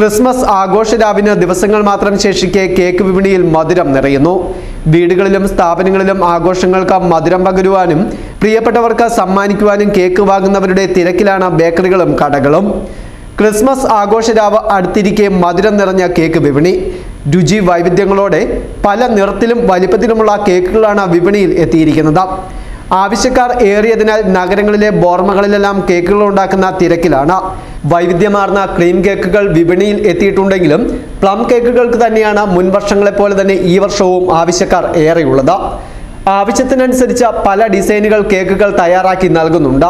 Christmas ആഘോഷ രാവിന് ദിവസങ്ങൾ മാത്രം ശേഷിക്കെ കേക്ക് വിപണിയിൽ മധുരം നിറയുന്നു. വീടുകളിലും സ്ഥാപനങ്ങളിലും ആഘോഷങ്ങൾക്ക് മധുരം പകരുവാനും പ്രിയപ്പെട്ടവർക്ക് സമ്മാനിക്കുവാനും കേക്ക് വാങ്ങുന്നവരുടെ തിരക്കിലാണ് ബേക്കറികളും കടകളും. ക്രിസ്മസ് ആഘോഷരാവ് അടുത്തിരിക്കെ മധുരം നിറഞ്ഞ കേക്ക് വിപണി. രുചി വൈവിധ്യങ്ങളോടെ പല നിറത്തിലും വലിപ്പത്തിലുമുള്ള കേക്കുകളാണ് വിപണിയിൽ എത്തിയിരിക്കുന്നത്. ആവശ്യക്കാർ ഏറിയതിനാൽ നഗരങ്ങളിലെ ബോർമകളിലെല്ലാം കേക്കുകൾ ഉണ്ടാക്കുന്ന തിരക്കിലാണ്. വൈവിധ്യമാർന്ന ക്രീം കേക്കുകൾ വിപണിയിൽ എത്തിയിട്ടുണ്ടെങ്കിലും പ്ലം കേക്കുകൾക്ക് തന്നെയാണ് മുൻ വർഷങ്ങളെപ്പോലെ തന്നെ ഈ വർഷവും ആവശ്യക്കാർ ഏറെയുള്ളത്. ആവശ്യത്തിനനുസരിച്ച് പല ഡിസൈനുകൾ കേക്കുകൾ തയ്യാറാക്കി നൽകുന്നുണ്ട്.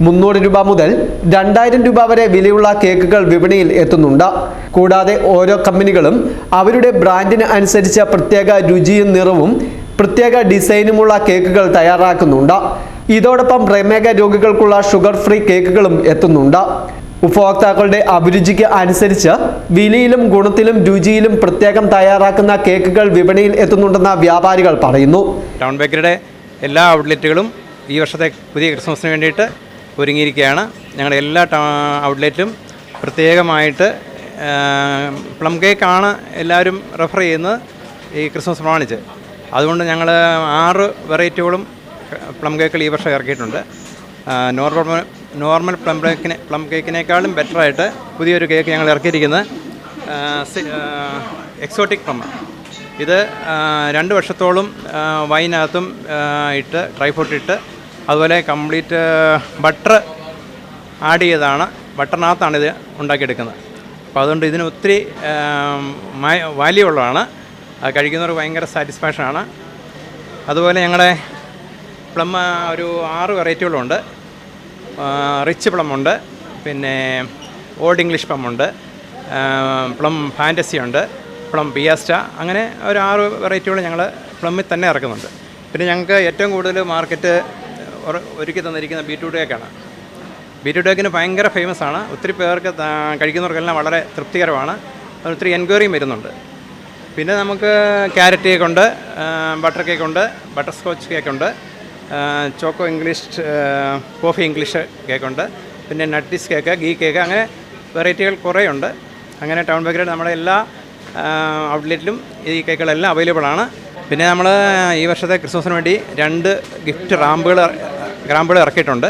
മുന്നൂറ് രൂപ മുതൽ രണ്ടായിരം രൂപ വരെ വിലയുള്ള കേക്കുകൾ വിപണിയിൽ എത്തുന്നുണ്ട്. കൂടാതെ ഓരോ കമ്പനികളും അവരുടെ ബ്രാൻഡിന് അനുസരിച്ച് പ്രത്യേക രുചിയും നിറവും പ്രത്യേക ഡിസൈനുമുള്ള കേക്കുകൾ തയ്യാറാക്കുന്നുണ്ട്. ഇതോടൊപ്പം പ്രമേഹ രോഗികൾക്കുള്ള ഷുഗർ ഫ്രീ കേക്കുകളും എത്തുന്നുണ്ട്. ഉപഭോക്താക്കളുടെ അഭിരുചിക്ക് അനുസരിച്ച് വിലയിലും ഗുണത്തിലും രുചിയിലും പ്രത്യേകം തയ്യാറാക്കുന്ന കേക്കുകൾ വിപണിയിൽ എത്തുന്നുണ്ടെന്ന് വ്യാപാരികൾ പറയുന്നു. ടൗൺ ബേക്കറിയുടെ എല്ലാ ഔട്ട്ലെറ്റുകളും ഈ വർഷത്തെ പുതിയ ക്രിസ്മസിന് വേണ്ടിയിട്ട് ഒരുങ്ങിയിരിക്കുകയാണ്. ഞങ്ങളുടെ എല്ലാ ഔട്ട്ലെറ്റും പ്രത്യേകമായിട്ട് പ്ലം കേക്കാണ് എല്ലാവരും റെഫർ ചെയ്യുന്നത് ഈ ക്രിസ്മസ് പ്രമാണിച്ച് അതുകൊണ്ട് ഞങ്ങൾ ആറ് വെറൈറ്റികളും പ്ലം കേക്കുകൾ ഈ വർഷം ഇറക്കിയിട്ടുണ്ട്. നോർമൽ നോർമൽ പ്ലം കേക്കിനെ പ്ലം കേക്കിനേക്കാളും ബെറ്ററായിട്ട് പുതിയൊരു കേക്ക് ഞങ്ങൾ ഇറക്കിയിരിക്കുന്നത്. എക്സോട്ടിക് പ്ലം ഇത് രണ്ട് വർഷത്തോളം വൈനകത്തും ഇട്ട് ഡ്രൈ ഫ്രൂട്ട് ഇട്ട് അതുപോലെ കംപ്ലീറ്റ് ബട്ടർ ആഡ് ചെയ്താണ് ബട്ടറിനകത്താണ് ഇത് ഉണ്ടാക്കിയെടുക്കുന്നത്. അപ്പോൾ അതുകൊണ്ട് ഇതിന് ഒത്തിരി വാല്യൂ ഉള്ളതാണ്. അത് കഴിക്കുന്നവർക്ക് ഭയങ്കര സാറ്റിസ്ഫാക്ഷനാണ് അതുപോലെ ഞങ്ങളുടെ പ്ലം ഒരു ആറ് വെറൈറ്റികളുണ്ട് റിച്ച് പ്ലം ഉണ്ട്. പിന്നെ ഓൾഡ് ഇംഗ്ലീഷ് പ്ലം ഉണ്ട്. പ്ലം ഫാന്റസി ഉണ്ട്. പ്ലം പിയാസ്റ്റ അങ്ങനെ ഒരു ആറ് വെറൈറ്റികൾ ഞങ്ങൾ പ്ലമ്മിൽ തന്നെ ഇറക്കുന്നുണ്ട്. പിന്നെ ഞങ്ങൾക്ക് ഏറ്റവും കൂടുതൽ മാർക്കറ്റ് ഒരുക്കി തന്നിരിക്കുന്ന ബീറ്റ്റൂട്ട് കേക്കാണ് ബീറ്റ്റൂട്ട് കേക്കിന് ഭയങ്കര ഫേമസ് ആണ്. ഒത്തിരി പേർക്ക് കഴിക്കുന്നവർക്കെല്ലാം വളരെ തൃപ്തികരമാണ്. ഒത്തിരി എൻക്വയറിയും വരുന്നുണ്ട്. പിന്നെ നമുക്ക് ക്യാരറ്റ് കേക്ക് ഉണ്ട് ബട്ടർ കേക്ക് ഉണ്ട് ബട്ടർ സ്കോച്ച് കേക്ക് ഉണ്ട്. ചോക്കോ ഇംഗ്ലീഷ് കോഫി ഇംഗ്ലീഷ് കേക്കുണ്ട്. പിന്നെ നട്ടിസ് കേക്ക് ഗീ കേക്ക് അങ്ങനെ വെറൈറ്റികൾ കുറേ ഉണ്ട് അങ്ങനെ ടൗൺ ബേക്കറിയുടെ നമ്മുടെ എല്ലാ ഔട്ട്ലെറ്റിലും ഈ കേക്കുകളെല്ലാം അവൈലബിൾ ആണ്. പിന്നെ നമ്മൾ ഈ വർഷത്തെ ക്രിസ്മസിന് വേണ്ടി രണ്ട് ഗിഫ്റ്റ് റാമ്പുകൾ റാമ്പുകൾ ഇറക്കിയിട്ടുണ്ട്.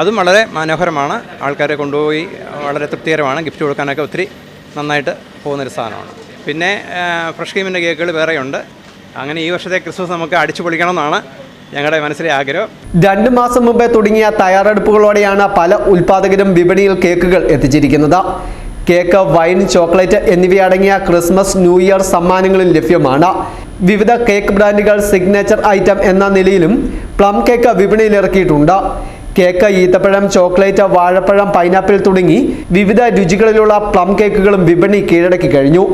അതും വളരെ മനോഹരമാണ്. ആൾക്കാരെ കൊണ്ടുപോയി വളരെ തൃപ്തികരമാണ്. ഗിഫ്റ്റ് കൊടുക്കാനൊക്കെ ഒത്തിരി നന്നായിട്ട് പോകുന്നൊരു സാധനമാണ്. പിന്നെ ഫ്രഷ് ക്രീമിന്റെ കേക്കുകൾ വേറെയുണ്ട്. അങ്ങനെ ഈ വർഷത്തെ ക്രിസ്മസ് നമുക്ക് അടിച്ചു പൊളിക്കണമെന്നാണ് ഞങ്ങളുടെ മനസ്സിലെ ആഗ്രഹം. രണ്ടു മാസം മുമ്പേ തുടങ്ങിയ തയ്യാറെടുപ്പുകളോടെയാണ് പല ഉൽപാദകരും വിപണിയിൽ കേക്കുകൾ എത്തിച്ചിരിക്കുന്നത്. കേക്ക് വൈൻ ചോക്ലേറ്റ് എന്നിവയടങ്ങിയ ക്രിസ്മസ് ന്യൂ ഇയർ സമ്മാനങ്ങളിൽ ലഭ്യമാണ്. വിവിധ കേക്ക് ബ്രാൻഡുകൾ സിഗ്നേച്ചർ ഐറ്റം എന്ന നിലയിലും പ്ലം കേക്ക് വിപണിയിൽ ഇറക്കിയിട്ടുണ്ട്. കേക്ക് ഈത്തപ്പഴം ചോക്ലേറ്റ് വാഴപ്പഴം പൈനാപ്പിൾ തുടങ്ങി വിവിധ രുചികളിലുള്ള പ്ലം കേക്കുകളും വിപണി കീഴടക്കി കഴിഞ്ഞു.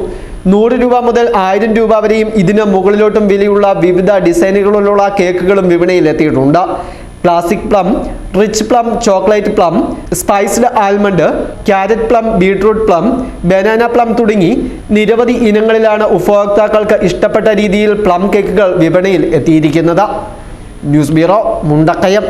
നൂറ് രൂപ മുതൽ ആയിരം രൂപ വരെയും ഇതിന് മുകളിലോട്ടും വിലയുള്ള വിവിധ ഡിസൈനുകളിലുള്ള കേക്കുകളും വിപണിയിൽ എത്തിയിട്ടുണ്ട്. Plastic plum rich plum chocolate plum spiced almond carrot plum beetroot plum banana plum തുടങ്ങി നിരവധി ഇനങ്ങളിലാണ് ഉപഭോക്താക്കൾക്ക് ഇഷ്ടപ്പെട്ട രീതിയിൽ പ്ലം കേക്കുകൾ വിപണിയിൽ എത്തിയിരിക്കുന്നത്. News bureau Mundakayam.